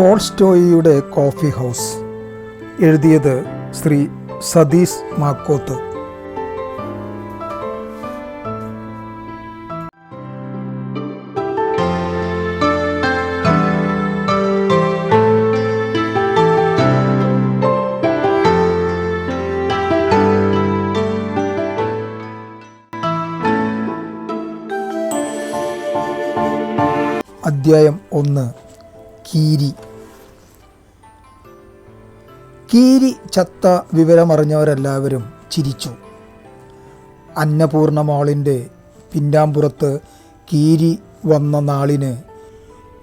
ടോൾസ്റ്റോയിയുടെ coffee house. എഴുതിയത് ശ്രീ സതീഷ് മാക്കോത്ത്. അധ്യായം ഒന്ന്. കീരി. കീരി ചത്ത വിവരമറിഞ്ഞവരെല്ലാവരും ചിരിച്ചു. അന്നപൂർണ മാളിന്റെ പിന്നാമ്പുറത്ത് കീരി വന്ന നാളിന്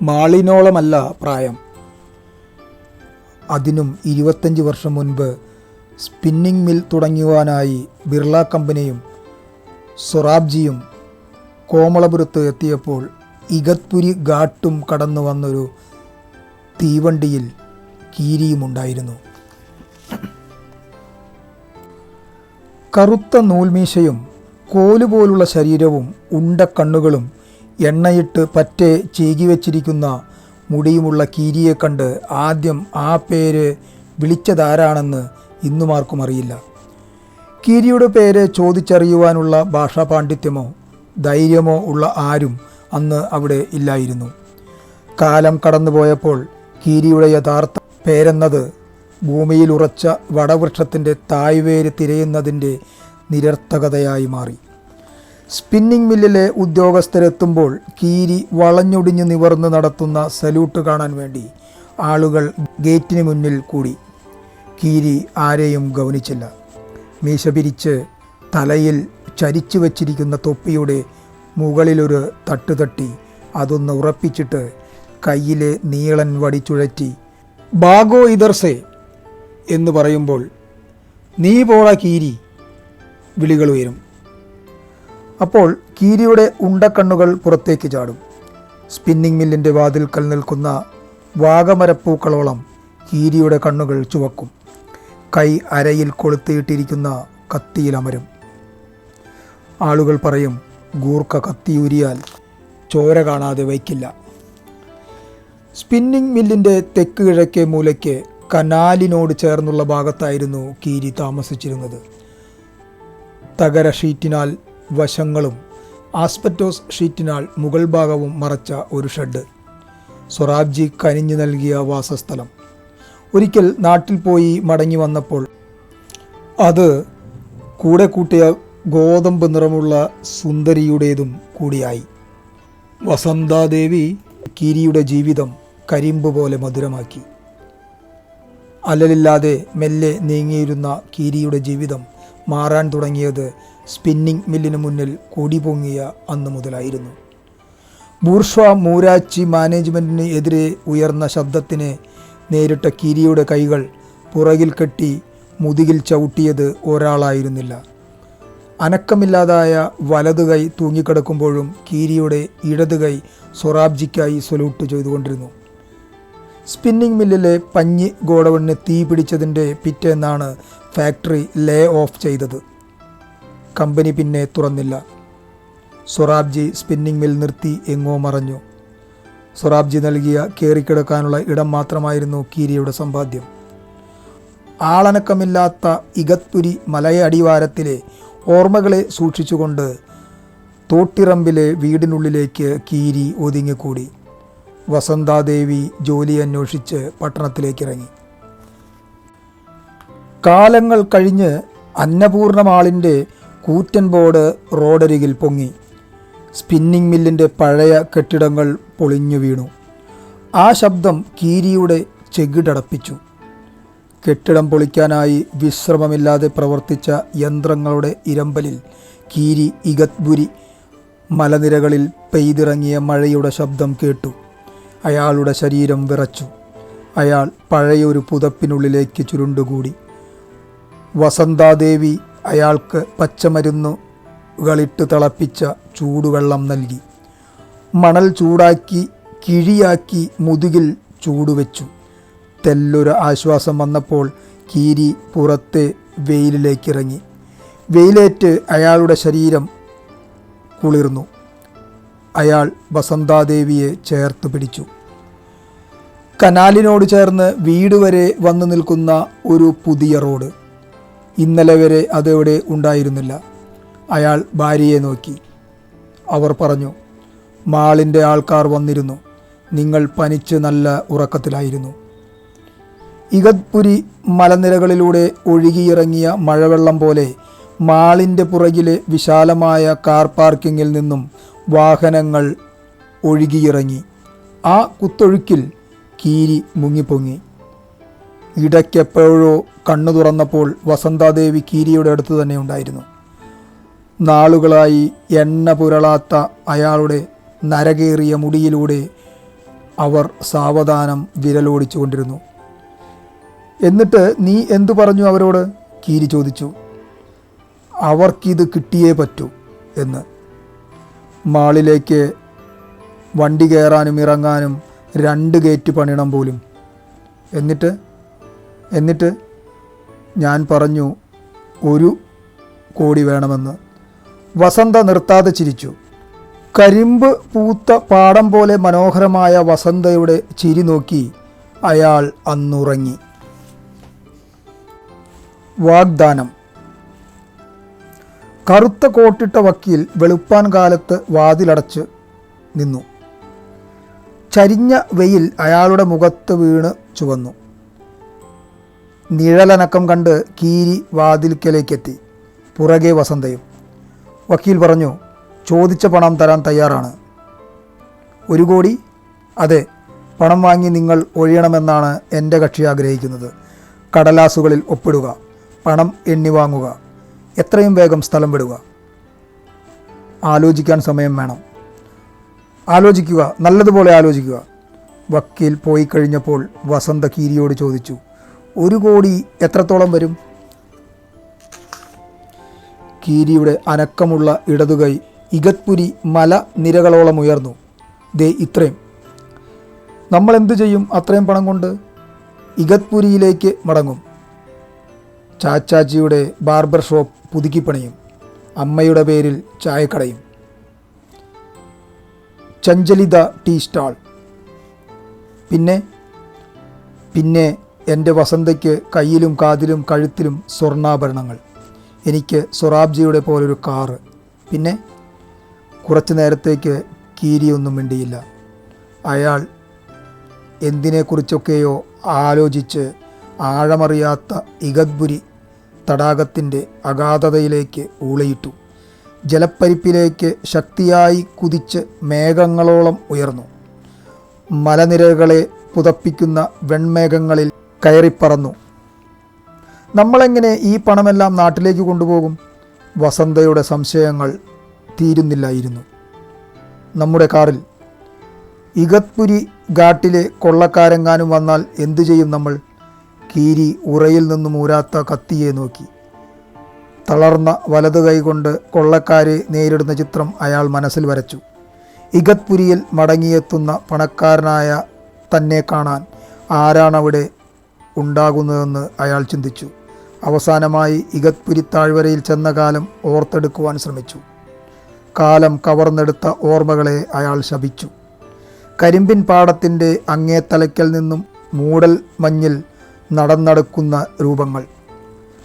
മാളിനോളമല്ല പ്രായം. അതിനും ഇരുപത്തഞ്ച് വർഷം മുൻപ് സ്പിന്നിംഗ് മിൽ തുടങ്ങുവാനായി ബിർള കമ്പനിയും സൊറാബ്ജിയും കോമളപുരത്ത് എത്തിയപ്പോൾ ഇഗത്പുരി ഘാട്ടും കടന്നു വന്നൊരു തീവണ്ടിയിൽ കീരിയുമുണ്ടായിരുന്നു. കറുത്ത നൂൽമീശയും കോലുപോലുള്ള ശരീരവും ഉണ്ട കണ്ണുകളും എണ്ണയിട്ട് പറ്റെ ചീകി വച്ചിരിക്കുന്ന മുടിയുമുള്ള കീരിയെ കണ്ട് ആദ്യം ആ പേര് വിളിച്ചതാരാണെന്ന് ഇന്നും ആർക്കും അറിയില്ല. കീരിയുടെ പേര് ചോദിച്ചറിയുവാനുള്ള ഭാഷാപാണ്ഡിത്യമോ ധൈര്യമോ ഉള്ള ആരും അന്ന് അവിടെ ഇല്ലായിരുന്നു. കാലം കടന്നുപോയപ്പോൾ കീരിയുടെ യഥാർത്ഥ പേരെന്നത് ഭൂമിയിൽ ഉറച്ച വടവൃക്ഷത്തിന്റെ തായ്വേര് തിരയുന്നതിന്റെ നിരർത്ഥകതയായി മാറി. സ്പിന്നിംഗ് മില്ലിലെ ഉദ്യോഗസ്ഥരെത്തുമ്പോൾ കീരി വളഞ്ഞൊടിഞ്ഞു നിവർന്ന് നടത്തുന്ന സല്യൂട്ട് കാണാൻ വേണ്ടി ആളുകൾ ഗേറ്റിന് മുന്നിൽ കൂടി. കീരി ആരെയും ഗൗനിച്ചില്ല. മീശ പിരിച്ച് തലയിൽ ചരിച്ചു വച്ചിരിക്കുന്ന തൊപ്പിയുടെ മുകളിലൊരു തട്ട് തട്ടി അതൊന്ന് ഉറപ്പിച്ചിട്ട് കയ്യിലെ നീളൻ വടിച്ചുഴറ്റി ബാഗോ ഇദർസേ എന്ന് പറയുമ്പോൾ നീ പോള കീരി വിളികൾ ഉയരും. അപ്പോൾ കീരിയുടെ ഉണ്ടക്കണ്ണുകൾ പുറത്തേക്ക് ചാടും. സ്പിന്നിംഗ് മില്ലിന്റെ വാതിൽക്കൽ നിൽക്കുന്ന വാഗമരപ്പൂക്കളോളം കീരിയുടെ കണ്ണുകൾ ചുവക്കും. കൈ അരയിൽ കൊളുത്തിയിട്ടിരിക്കുന്ന കത്തിയിലമരും ആളുകൾ പറയും ഗൂർക്ക കത്തിയൂരിയാൽ ചോര കാണാതെ വയ്ക്കില്ല. സ്പിന്നിംഗ് മില്ലിന്റെ തെക്ക് കിഴക്കേ മൂലയ്ക്ക് കനാലിനോട് ചേർന്നുള്ള ഭാഗത്തായിരുന്നു കീരി താമസിച്ചിരുന്നത്. തകര ഷീറ്റിനാൽ വശങ്ങളും ആസ്പെറ്റോസ് ഷീറ്റിനാൽ മുകൾ ഭാഗവും മറച്ച ഒരു ഷെഡ്. സൊറാബ്ജി കനിഞ്ഞു നൽകിയ വാസസ്ഥലം. ഒരിക്കൽ നാട്ടിൽ പോയി മടങ്ങി വന്നപ്പോൾ അത് കൂടെ കൂട്ടിയ ഗോതമ്പ് നിറമുള്ള സുന്ദരിയുടേതും കൂടിയായി. വസന്താദേവി കിരിയുടെ ജീവിതം കരിമ്പ് പോലെ മധുരമാക്കി. അലലില്ലാതെ മെല്ലെ നീങ്ങിയിരുന്ന കീരിയുടെ ജീവിതം മാറാൻ തുടങ്ങിയത് സ്പിന്നിംഗ് മില്ലിന് മുന്നിൽ കൊടി പൊങ്ങിയ അന്ന് മുതലായിരുന്നു. ബൂർഷ്വ മൂരാച്ചി മാനേജ്മെന്റിന് എതിരെ ഉയർന്ന ശബ്ദത്തിന് നേരിട്ട കിരിയുടെ കൈകൾ പുറകിൽ കെട്ടി മുതുകിൽ ചവിട്ടിയത് ഒരാളായിരുന്നില്ല. അനക്കമില്ലാതായ വലതു കൈ തൂങ്ങിക്കിടക്കുമ്പോഴും കീരിയുടെ ഇടതു കൈ സൊറാബ്ജിക്കായി സൊലൂട്ട് ചെയ്തുകൊണ്ടിരുന്നു. സ്പിന്നിംഗ് മില്ലിലെ പഞ്ഞി ഗോഡവണിന് തീ പിടിച്ചതിന്റെ പിറ്റേന്നാണ് ഫാക്ടറി ലേ ഓഫ് ചെയ്തത്. കമ്പനി പിന്നെ തുറന്നില്ല. സൊറാബ്ജി സ്പിന്നിംഗ് മിൽ നിർത്തി എങ്ങോ മറഞ്ഞു. സൊറാബ്ജി നൽകിയ കയറിക്കിടക്കാനുള്ള ഇടം മാത്രമായിരുന്നു കീരിയുടെ സമ്പാദ്യം. ആളനക്കമില്ലാത്ത ഇഗത്പുരി മലയടിവാരത്തിലെ ഓർമ്മകളെ സൂക്ഷിച്ചുകൊണ്ട് തോട്ടിറമ്പിലെ വീടിനുള്ളിലേക്ക് കീരി ഒതുങ്ങിക്കൂടി. വസന്താദേവി ജോലി അന്വേഷിച്ച് പട്ടണത്തിലേക്ക് ഇറങ്ങി കാലങ്ങൾ കഴിഞ്ഞ് അന്നപൂർണമാളിന്റെ കൂറ്റൻ ബോർഡ് റോഡരികിൽ പൊങ്ങി. സ്പിന്നിംഗ് മില്ലിന്റെ പഴയ കെട്ടിടങ്ങൾ പൊളിഞ്ഞു വീണു. ആ ശബ്ദം കീരിയുടെ ചെകിടടപ്പിച്ചു. കെട്ടിടം പൊളിക്കാനായി വിശ്രമമില്ലാതെ പ്രവർത്തിച്ച യന്ത്രങ്ങളുടെ ഇരമ്പലിൽ കീരി ഇഗത്ബുരി മലനിരകളിൽ പെയ്തിറങ്ങിയ മഴയുടെ ശബ്ദം കേട്ടു. അയാളുടെ ശരീരം വിറച്ചു. അയാൾ പഴയൊരു പുതപ്പിനുള്ളിലേക്ക് ചുരുണ്ടുകൂടി. വസന്താദേവി അയാൾക്ക് പച്ചമരുന്നുകളിട്ട് തിളപ്പിച്ച ചൂടുവെള്ളം നൽകി. മണൽ ചൂടാക്കി കിഴിയാക്കി മുതുകിൽ ചൂടുവെച്ചു തെല്ലൊരു ആശ്വാസം വന്നപ്പോൾ കീരി പുറത്തെ വെയിലിലേക്കിറങ്ങി. വെയിലേറ്റ് അയാളുടെ ശരീരം കുളിർന്നു. അയാൾ വസന്താദേവിയെ ചേർത്ത് പിടിച്ചു. കനാലിനോട് ചേർന്ന് വീട് വരെ വന്നു നിൽക്കുന്ന ഒരു പുതിയ റോഡ്. ഇന്നലെ വരെ അതവിടെ ഉണ്ടായിരുന്നില്ല. അയാൾ ഭാര്യയെ നോക്കി. അവർ പറഞ്ഞു മാളിന്റെ ആൾക്കാർ വന്നിരുന്നു. നിങ്ങൾ പനിച്ച് നല്ല ഉറക്കത്തിലായിരുന്നു. ഇഗത്പുരി മലനിരകളിലൂടെ ഒഴുകിയിറങ്ങിയ മഴവെള്ളം പോലെ മാളിന്റെ പുറകിലെ വിശാലമായ കാർ പാർക്കിങ്ങിൽ നിന്നും വാഹനങ്ങൾ ഒഴുകിയിറങ്ങി. ആ കുത്തൊഴുക്കിൽ കീരി മുങ്ങിപ്പൊങ്ങി. ഇടയ്ക്കെപ്പോഴോ കണ്ണു തുറന്നപ്പോൾ വസന്താദേവി കീരിയുടെ അടുത്ത് തന്നെ ഉണ്ടായിരുന്നു. നാളുകളായി എണ്ണ പുരളാത്ത അയാളുടെ നരകേറിയ മുടിയിലൂടെ അവർ സാവധാനം വിരലോടിച്ചുകൊണ്ടിരുന്നു. എന്നിട്ട് നീ എന്തു പറഞ്ഞു അവരോട്? കീരി ചോദിച്ചു. അവർക്കിത് കിട്ടിയേ പറ്റൂ എന്ന്. മാളിലേക്ക് വണ്ടി കയറാനും ഇറങ്ങാനും രണ്ട് ഗേറ്റ് പണിയണം പോലും. എന്നിട്ട് എന്നിട്ട് ഞാൻ പറഞ്ഞു ഒരു കോടി വേണമെന്ന്. വസന്ത നിർത്താതെ ചിരിച്ചു. കരിമ്പ് പൂത്ത പാടം പോലെ മനോഹരമായ വസന്തയുടെ ചിരി നോക്കി അയാൾ അന്നുറങ്ങി. വാഗ്ദാനം. കറുത്ത കോട്ടിട്ട വക്കീൽ വെളുപ്പാൻ കാലത്ത് വാതിലടച്ച് നിന്നു. ചരിഞ്ഞ വെയിൽ അയാളുടെ മുഖത്ത് വീണ് ചുവന്നു. നിഴലനക്കം കണ്ട് കീരി വാതിൽക്കലേക്കെത്തി പുറകെ വസന്തയും. വക്കീൽ പറഞ്ഞു ചോദിച്ച പണം തരാൻ തയ്യാറാണ്. ഒരു കോടി? അതെ പണം വാങ്ങി നിങ്ങൾ ഒഴിയണമെന്നാണ് എന്റെ കക്ഷി ആഗ്രഹിക്കുന്നത്. കടലാസുകളിൽ ഒപ്പിടുക പണം എണ്ണി വാങ്ങുക. എത്രയും വേഗം സ്ഥലം വിടുക. ആലോചിക്കാൻ സമയം വേണം. ആലോചിക്കുക നല്ലതുപോലെ ആലോചിക്കുക. വക്കീൽ പോയി കഴിഞ്ഞപ്പോൾ വസന്ത കീരിയോട് ചോദിച്ചു ഒരു കോടി എത്രത്തോളം വരും? കീരിയുടെ അനക്കമുള്ള ഇടതുകൈ ഇഗത്പുരി മല നിരകളോളം ഉയർന്നു. ദേ ഇത്രയും. നമ്മൾ എന്തു ചെയ്യും അത്രയും പണം കൊണ്ട്? ഇഗത്പുരിയിലേക്ക് മടങ്ങും. ചാച്ചാച്ചിയുടെ ബാർബർ ഷോപ്പ് പുതുക്കിപ്പണിയും. അമ്മയുടെ പേരിൽ ചായക്കടയും. ചഞ്ചലിത ടീ സ്റ്റാൾ. പിന്നെ പിന്നെ എന്റെ വസന്തയ്ക്ക് കയ്യിലും കാതിലും കഴുത്തിലും സ്വർണാഭരണങ്ങൾ. എനിക്ക് സൊറാബ്ജിയുടെ പോലൊരു കാറ്. പിന്നെ കുറച്ചു നേരത്തേക്ക് കീരിയൊന്നും മിണ്ടിയില്ല. അയാൾ എന്തിനെക്കുറിച്ചൊക്കെയോ ആലോചിച്ച് ആഴമറിയാത്ത ഇഗദ്ബുരി തടാകത്തിന്റെ അഗാധതയിലേക്ക് ഊളയിട്ടു. ജലപ്പരിപ്പിലേക്ക് ശക്തിയായി കുതിച്ച് മേഘങ്ങളോളം ഉയർന്നു. മലനിരകളെ പുതപ്പിക്കുന്ന വെൺമേഘങ്ങളിൽ കയറിപ്പറന്നു. നമ്മളെങ്ങനെ ഈ പണമെല്ലാം നാട്ടിലേക്ക് കൊണ്ടുപോകും? വസന്തയുടെ സംശയങ്ങൾ തീരുന്നില്ലായിരുന്നു. നമ്മുടെ കാറിൽ ഇഗത്പുരി ഘാട്ടിലെ കൊള്ളക്കാരെങ്ങാനും വന്നാൽ എന്തു ചെയ്യും നമ്മൾ? കീരി ഉറയിൽ നിന്നും ഊരാത്ത കത്തിയെ നോക്കി. തളർന്ന വലത് കൈകൊണ്ട് കൊള്ളക്കാരെ നേരിടുന്ന ചിത്രം അയാൾ മനസ്സിൽ വരച്ചു. ഇഗത്പുരിയിൽ മടങ്ങിയെത്തുന്ന പണക്കാരനായ തന്നെ കാണാൻ ആരാണവിടെ ഉണ്ടാകുന്നതെന്ന് അയാൾ ചിന്തിച്ചു. അവസാനമായി ഇഗത്പുരി താഴ്വരയിൽ ചെന്ന കാലം ഓർത്തെടുക്കുവാൻ ശ്രമിച്ചു. കാലം കവർന്നെടുത്ത ഓർമ്മകളെ അയാൾ ശപിച്ചു. കരിമ്പിൻ പാടത്തിന്റെ അങ്ങേ തലയ്ക്കൽ നിന്നും മൂടൽ മഞ്ഞിൽ നടന്നടക്കുന്ന രൂപങ്ങൾ.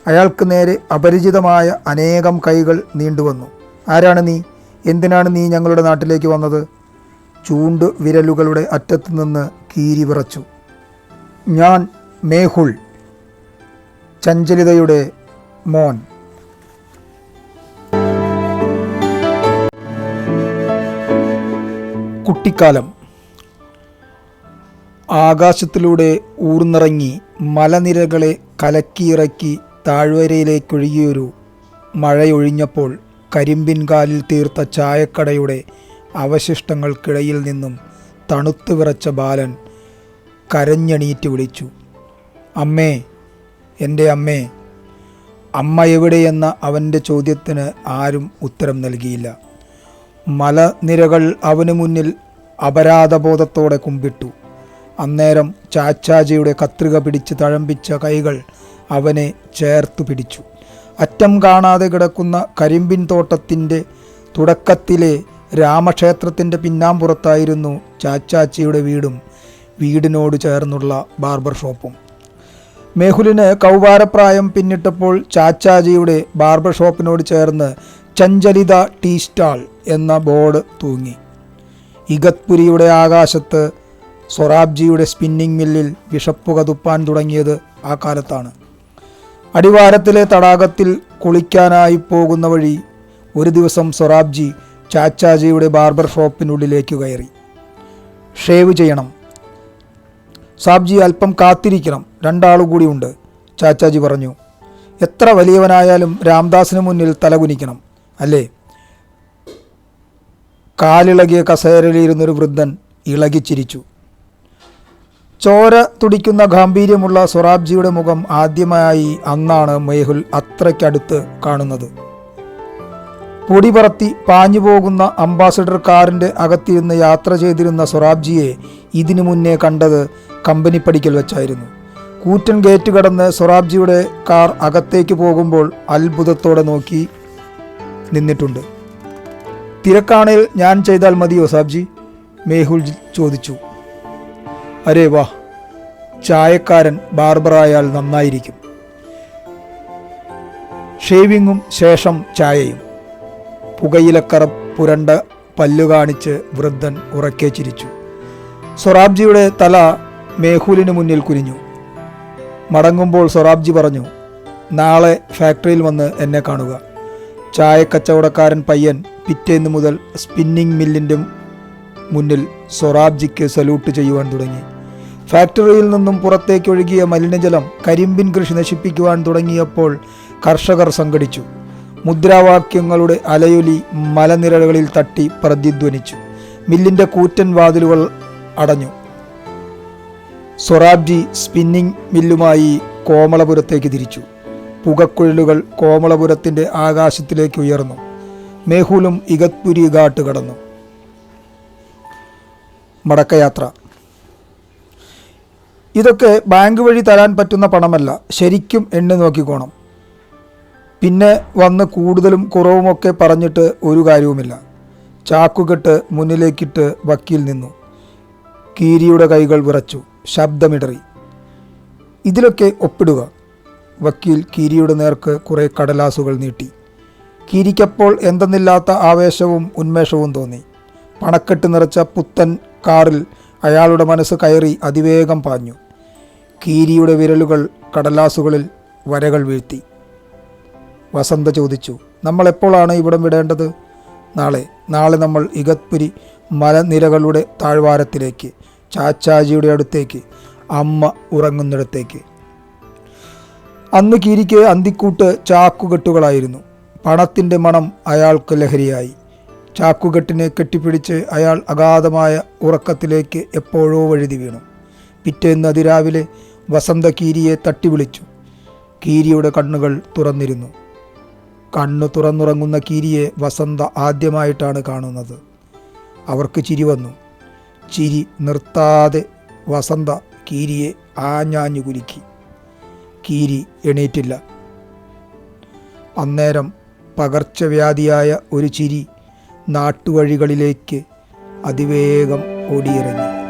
അയാൾക്ക് നേരെ അപരിചിതമായ അനേകം കൈകൾ നീണ്ടുവന്നു. ആരാണ് നീ? എന്തിനാണ് നീ ഞങ്ങളുടെ നാട്ടിലേക്ക് വന്നത്? ചൂണ്ട് വിരലുകളുടെ അറ്റത്തു നിന്ന് കീരി വിറച്ചു. ഞാൻ മേഹുൾ ചഞ്ചലിതയുടെ മോൻ. കുട്ടിക്കാലം. ആകാശത്തിലൂടെ ഊർന്നിറങ്ങി മലനിരകളെ കലക്കിയിറക്കി താഴ്വരയിലേക്കൊഴുകിയൊരു മഴയൊഴിഞ്ഞപ്പോൾ കരിമ്പിൻകാലിൽ തീർത്ത ചായക്കടയുടെ അവശിഷ്ടങ്ങൾക്കിടയിൽ നിന്നും തണുത്തു വിറച്ച ബാലൻ കരഞ്ഞണീറ്റ് വിളിച്ചു അമ്മേ എന്റെ അമ്മേ അമ്മ എവിടെയെന്ന അവന്റെ ചോദ്യത്തിന് ആരും ഉത്തരം നൽകിയില്ല. മലനിരകൾ അവന് മുന്നിൽ അപരാധബോധത്തോടെ കുമ്പിട്ടു. അന്നേരം ചാച്ചാജിയുടെ കത്രിക പിടിച്ച് തഴമ്പിച്ച കൈകൾ അവനെ ചേർത്തു പിടിച്ചു. അറ്റം കാണാതെ കിടക്കുന്ന കരിമ്പിൻ തോട്ടത്തിന്റെ തുടക്കത്തിലെ രാമക്ഷേത്രത്തിന്റെ പിന്നാമ്പുറത്തായിരുന്നു ചാച്ചാച്ചിയുടെ വീടും വീടിനോട് ചേർന്നുള്ള ബാർബർ ഷോപ്പും. മേഹുലിന് കൗവാരപ്രായം പിന്നിട്ടപ്പോൾ ചാച്ചാജിയുടെ ബാർബർ ഷോപ്പിനോട് ചേർന്ന് ചഞ്ചലിത ടീ സ്റ്റാൾ എന്ന ബോർഡ് തൂങ്ങി. ഇഗത്പുരിയുടെ ആകാശത്ത് സൊറാബ്ജിയുടെ സ്പിന്നിംഗ് മില്ലിൽ വിഷപ്പുക തുപ്പാൻ തുടങ്ങിയത് ആ കാലത്താണ്. അടിവാരത്തിലെ തടാകത്തിൽ കുളിക്കാനായി പോകുന്ന വഴി ഒരു ദിവസം സൊറാബ്ജി ചാച്ചാജിയുടെ ബാർബർ ഷോപ്പിനുള്ളിലേക്ക് കയറി. ഷേവ് ചെയ്യണം. സാബ്ജി അല്പം കാത്തിരിക്കണം. രണ്ടാളു ചാച്ചാജി പറഞ്ഞു. എത്ര വലിയവനായാലും രാംദാസിന് മുന്നിൽ തലകുനിക്കണം അല്ലേ? കാലിളകിയ കസേരയിലിരുന്നൊരു വൃദ്ധൻ ഇളകിച്ചിരിച്ചു ചോര തുടിക്കുന്ന ഗാംഭീര്യമുള്ള സൊറാബ്ജിയുടെ മുഖം ആദ്യമായി അന്നാണ് മേഹുൽ അത്രയ്ക്കടുത്ത് കാണുന്നത്. പൊടി പറത്തി പാഞ്ഞു പോകുന്ന അംബാസഡർ കാറിന്റെ അകത്തിരുന്ന് യാത്ര ചെയ്തിരുന്ന സൊറാബ്ജിയെ ഇതിനു മുന്നേ കണ്ടത് കമ്പനി പടിക്കൽ വെച്ചായിരുന്നു. കൂറ്റൻ ഗേറ്റ് കടന്ന് സൊറാബ്ജിയുടെ കാർ അകത്തേക്ക് പോകുമ്പോൾ അത്ഭുതത്തോടെ നോക്കി നിന്നിട്ടുണ്ട്. തിരക്കാണേൽ ഞാൻ ചെയ്താൽ മതിയോ സാബ്ജി മേഹുൽ ചോദിച്ചു. അരേ വാ ചായക്കാരൻ ബാർബറായാൽ നന്നായിരിക്കും. ഷേവിങ്ങും ശേഷം ചായയും. പുകയിലക്കറ പുരണ്ട പല്ലു കാണിച്ച് വൃദ്ധൻ ഉറക്കെ ചിരിച്ചു. സൊറാബ്ജിയുടെ തല മേഹുലിന് മുന്നിൽ കുനിഞ്ഞു. മടങ്ങുമ്പോൾ സൊറാബ്ജി പറഞ്ഞു നാളെ ഫാക്ടറിയിൽ വന്ന് എന്നെ കാണുക. ചായക്കച്ചവടക്കാരൻ പയ്യൻ പിറ്റേന്ന് മുതൽ സ്പിന്നിംഗ് മില്ലിന്റെ മുന്നിൽ സൊറാബ്ജിക്ക് സല്യൂട്ട് ചെയ്യുവാൻ തുടങ്ങി. ഫാക്ടറിയിൽ നിന്നും പുറത്തേക്ക് ഒഴുകിയ മലിനജലം കരിമ്പിൻ കൃഷി നശിപ്പിക്കുവാൻ തുടങ്ങിയപ്പോൾ കർഷകർ സംഘടിച്ചു. മുദ്രാവാക്യങ്ങളുടെ അലയൊലി മലനിരകളിൽ തട്ടി പ്രതിധ്വനിച്ചു മില്ലിന്റെ കൂറ്റൻ വാതിലുകൾ അടഞ്ഞു. സൊറാബ്ജി സ്പിന്നിംഗ് മില്ലുമായി കോമളപുരത്തേക്ക് തിരിച്ചു. പുകക്കുഴലുകൾ കോമളപുരത്തിന്റെ ആകാശത്തിലേക്ക് ഉയർന്നു. മേഹുലും ഇഗത്പുരി ഘാട്ട് കടന്നു. മടക്കയാത്ര. ഇതൊക്കെ ബാങ്ക് വഴി തരാൻ പറ്റുന്ന പണമല്ല. ശരിക്കും എണ്ണി നോക്കിക്കോണം. പിന്നെ വന്ന് കൂടുതലും കുറവുമൊക്കെ പറഞ്ഞിട്ട് ഒരു കാര്യവുമില്ല. ചാക്കുകെട്ട് മുന്നിലേക്കിട്ട് വക്കീൽ നിന്നു. കീരിയുടെ കൈകൾ വിറച്ചു. ശബ്ദമിടറി. ഇതിലൊക്കെ ഒപ്പിടുക. വക്കീൽ കീരിയുടെ നേർക്ക് കുറേ കടലാസുകൾ നീട്ടി. കീരിക്കപ്പോൾ എന്തെന്നില്ലാത്ത ആവേശവും ഉന്മേഷവും തോന്നി. പണക്കെട്ട് നിറച്ച പുത്തൻ കാറിൽ അയാളുടെ മനസ്സ് കയറി അതിവേഗം പാഞ്ഞു. കീരിയുടെ വിരലുകൾ കടലാസുകളിൽ വരകൾ വീഴ്ത്തി. വസന്ത ചോദിച്ചു നമ്മൾ എപ്പോഴാണ് ഇവിടം വിടേണ്ടത്? നാളെ. നാളെ നമ്മൾ ഇഗത്പുരി മലനിരകളുടെ താഴ്വാരത്തിലേക്ക് ചാച്ചാജിയുടെ അടുത്തേക്ക് അമ്മ ഉറങ്ങുന്നിടത്തേക്ക്. അന്ന് കീരിക്ക് അന്തിക്കൂട്ട് ചാക്കുകെട്ടുകളായിരുന്നു. പണത്തിന്റെ മണം അയാൾക്ക് ലഹരിയായി. ചാക്കുകെട്ടിനെ കെട്ടിപ്പിടിച്ച് അയാൾ അഗാധമായ ഉറക്കത്തിലേക്ക് എപ്പോഴോ വഴുതി വീണു. പിറ്റേന്ന് അതിരാവിലെ വസന്ത കീരിയെ തട്ടി വിളിച്ചു കീരിയുടെ കണ്ണുകൾ തുറന്നിരുന്നു. കണ്ണു തുറന്നുറങ്ങുന്ന കീരിയെ വസന്ത ആദ്യമായിട്ടാണ് കാണുന്നത്. അവർക്ക് ചിരി വന്നു. ചിരി നിർത്താതെ വസന്ത കീരിയെ ആഞ്ഞാഞ്ഞു കുലുക്കി കീരി എണീറ്റില്ല. അന്നേരം പകർച്ചവ്യാധിയായ ഒരു ചിരി നാട്ടുവഴികളിലേക്ക് അതിവേഗം ഓടിയിറങ്ങി.